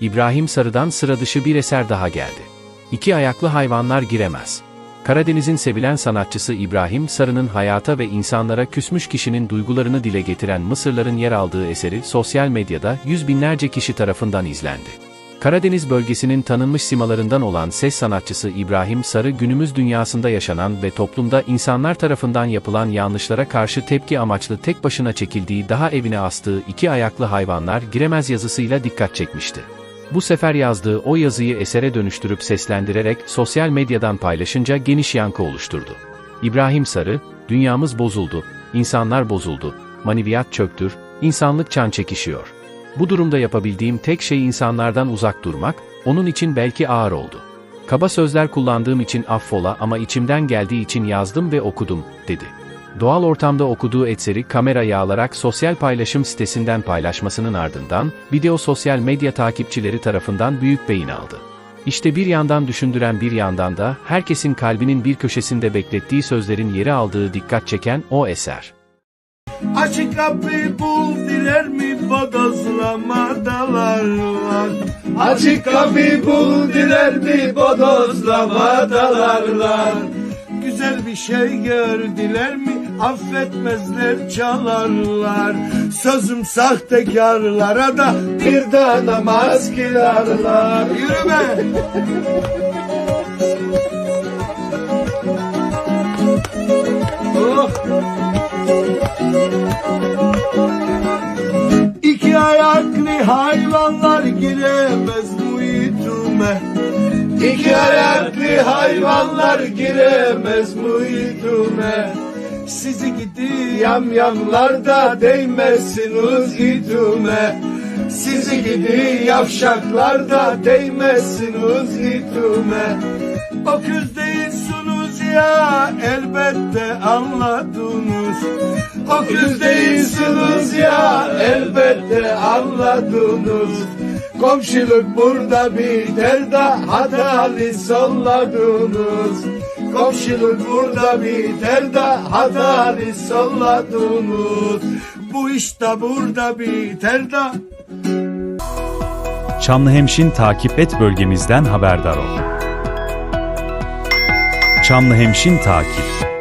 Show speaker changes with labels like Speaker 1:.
Speaker 1: İbrahim Sarı'dan sıra dışı bir eser daha geldi. İki ayaklı hayvanlar giremez. Karadeniz'in sevilen sanatçısı İbrahim Sarı'nın hayata ve insanlara küsmüş kişinin duygularını dile getiren Mısırların yer aldığı eseri sosyal medyada yüz binlerce kişi tarafından izlendi. Karadeniz bölgesinin tanınmış simalarından olan ses sanatçısı İbrahim Sarı günümüz dünyasında yaşanan ve toplumda insanlar tarafından yapılan yanlışlara karşı tepki amaçlı tek başına çekildiği daha evine astığı iki ayaklı hayvanlar giremez yazısıyla dikkat çekmişti. Bu sefer yazdığı o yazıyı esere dönüştürüp seslendirerek sosyal medyadan paylaşınca geniş yankı oluşturdu. İbrahim Sarı, dünyamız bozuldu, insanlar bozuldu, maneviyat çöktür, insanlık çan çekişiyor. Bu durumda yapabildiğim tek şey insanlardan uzak durmak, onun için belki ağır oldu. Kaba sözler kullandığım için affola ama içimden geldiği için yazdım ve okudum, dedi. Doğal ortamda okuduğu eseri kameraya alarak sosyal paylaşım sitesinden paylaşmasının ardından, video sosyal medya takipçileri tarafından büyük beğeni aldı. İşte bir yandan düşündüren bir yandan da herkesin kalbinin bir köşesinde beklettiği sözlerin yeri aldığı dikkat çeken o eser.
Speaker 2: Açık kapıyı bul diler mi bodozlamadalarlar Açık kapıyı bul diler mi bodozlamadalarlar Güzel bir şey gördüler mi affetmezler çalarlar Sözüm sahtekarlara da bir de namaz kılarlar. Yürüme Oh. İki ayaklı hayvanlar giremez muhitime. İki ayaklı hayvanlar giremez muhitime Sizi gidi yamyamlarda değmezsiniz itüme Sizi gidi yavşaklarda değmezsiniz itüme Öküz değilsiniz ya elbette anladınız. Öküz değilsiniz ya elbette anladınız Komşuluk burada biter de hatalı solladınız Komşuluk burada biter de hatalı solladınız Bu işte burada biter de.
Speaker 3: Çamlıhemşin takip et bölgemizden haberdar ol. Çamlıhemşin takip